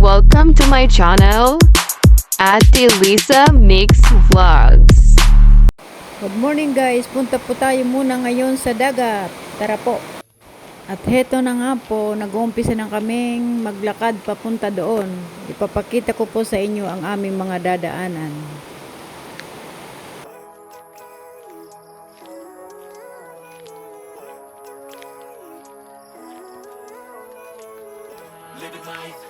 Welcome to my channel, Ate Lisa Mix Vlogs. Good morning guys, punta po tayo muna ngayon sa dagat. Tara po. At heto na nga po, nag-uumpisa na kaming maglakad papunta doon. Ipapakita ko po sa inyo ang aming mga dadaanan. Living life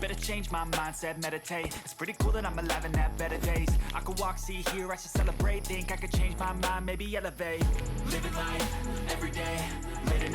Better change my mindset, meditate. It's pretty cool that I'm alive and have better days. I could walk, see, hear, I should celebrate. Think I could change my mind, maybe elevate. Living life every day, late at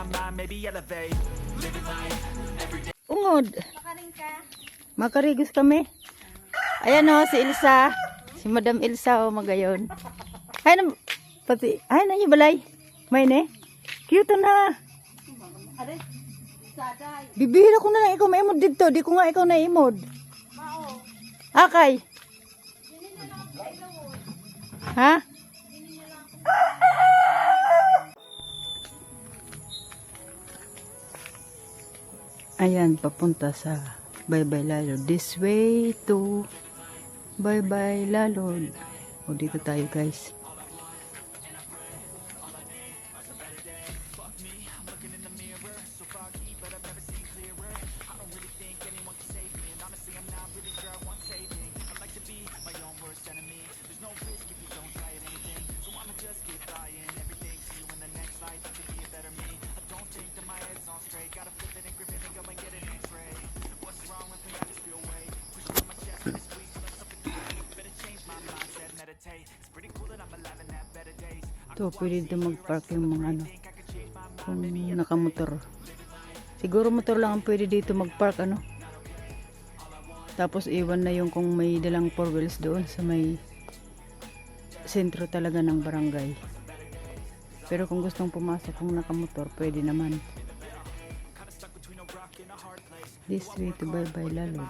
mind, maybe elevate. Living life every day. Ungod. Makarigos kami. Ayan o, si Ilsa. Si Madam Ilsa o magayon. Ay na, pati, ay na yung balay. May ne? Cute na. Bibihira ko na lang ikaw maimod dito. Di ko nga ikaw na imod. Akay. Ha? Ayan, papunta sa Bye-bye Lalod. This way to Bye-bye Lalod. O, dito tayo guys. Ito, pwede dito mag-park yung mga ano. Kung nakamotor. Siguro motor lang ang pwede dito mag-park ano. Tapos iwan na yung kung may dalang four wheels doon sa may sentro talaga ng barangay. Pero kung gustong pumasok kung nakamotor, pwede naman. This way to bye-bye Lalod.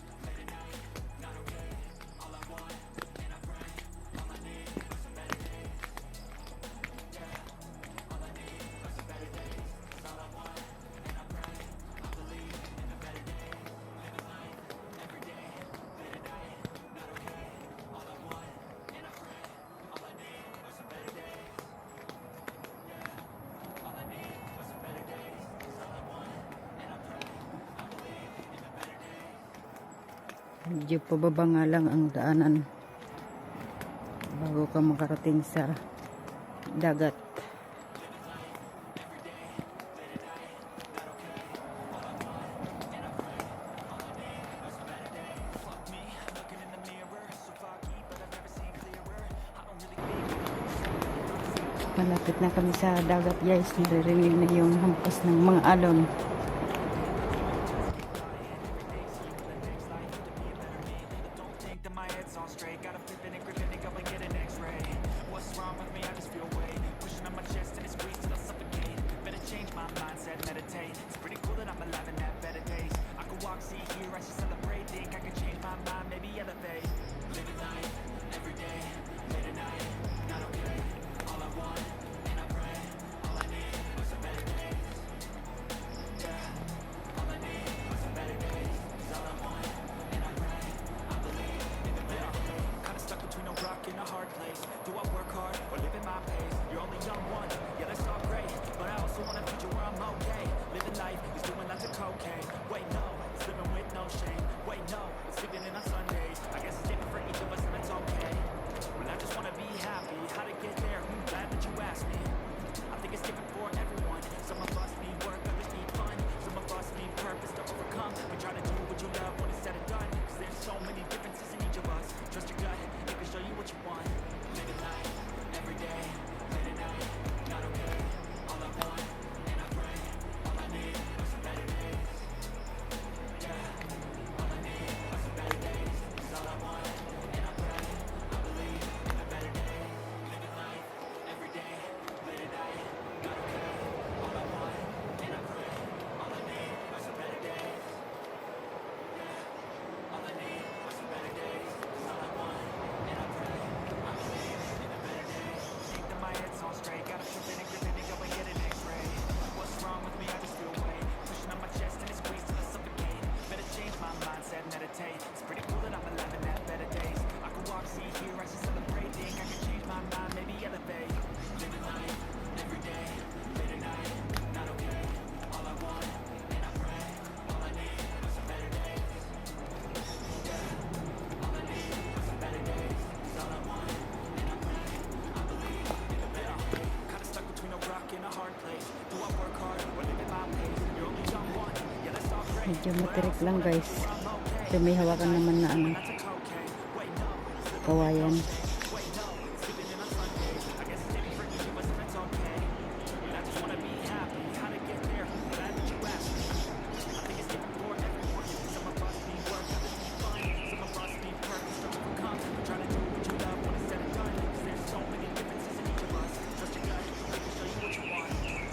medyo pababa nga lang ang daanan bago ka makarating sa dagat. Malapit na kami sa dagat guys. Naririnig na yung hampas ng mga alon. think that my head's on straight Gotta flipping and gripping and go and get an x-ray. What's wrong with me? I just feel weight. Pushing on my chest and it squeezes till I suffocate. Better change my mindset, meditate. It's pretty cool that I'm alive and have better days. I could walk, see, hear, I should celebrate. Think I could change my mind, maybe elevate. Living life, everyday medyo matirik lang guys so may hawakan naman na ano kawayan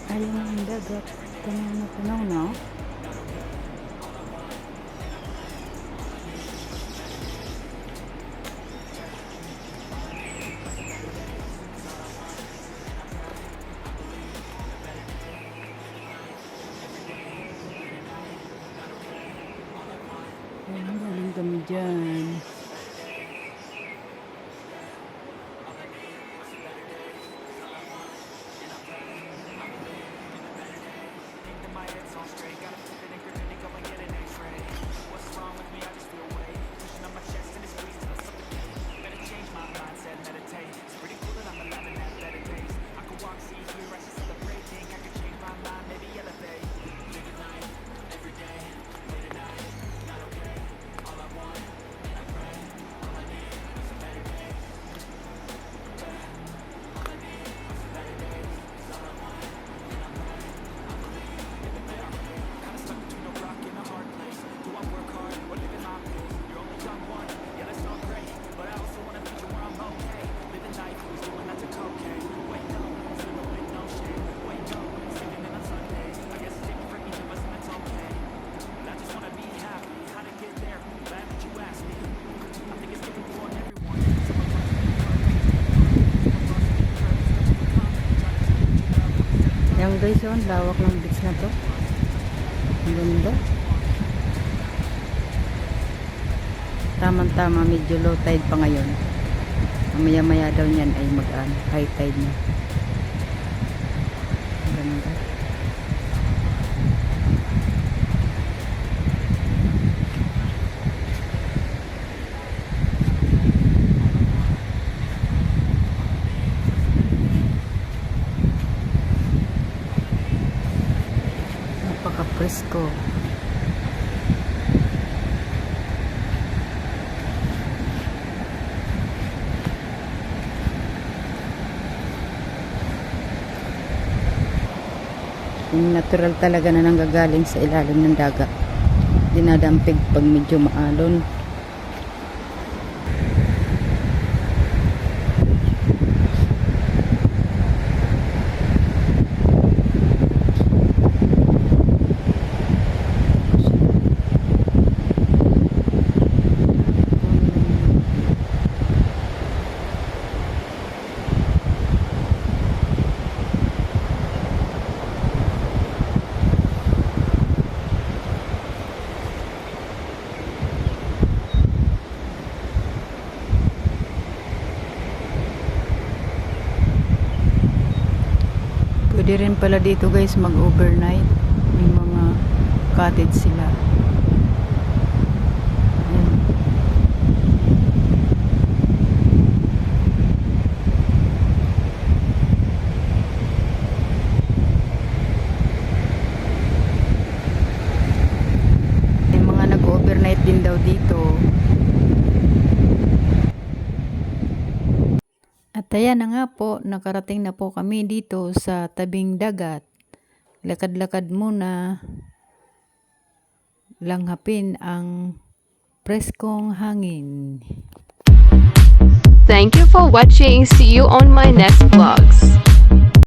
Ayun ang dagat. Tanong na tanong, no? done. Guys, yun. Lawak ng beach na to. Ang ganda. Tamang-tama, medyo low tide pa ngayon. Mamaya-maya daw niyan ay mag ano, high tide na. Ang ganda. Napaka-presko. Natural talaga na nanggagaling sa ilalim ng dagat. Dinadampig pag medyo maalon. Pwede rin pala dito guys mag-overnight. May mga cottage sila. Din daw dito. At ayan na nga po, nakarating na po kami dito sa tabing dagat. Lakad-lakad muna, langhapin ang preskong hangin. Thank you for watching. See you on my next vlogs.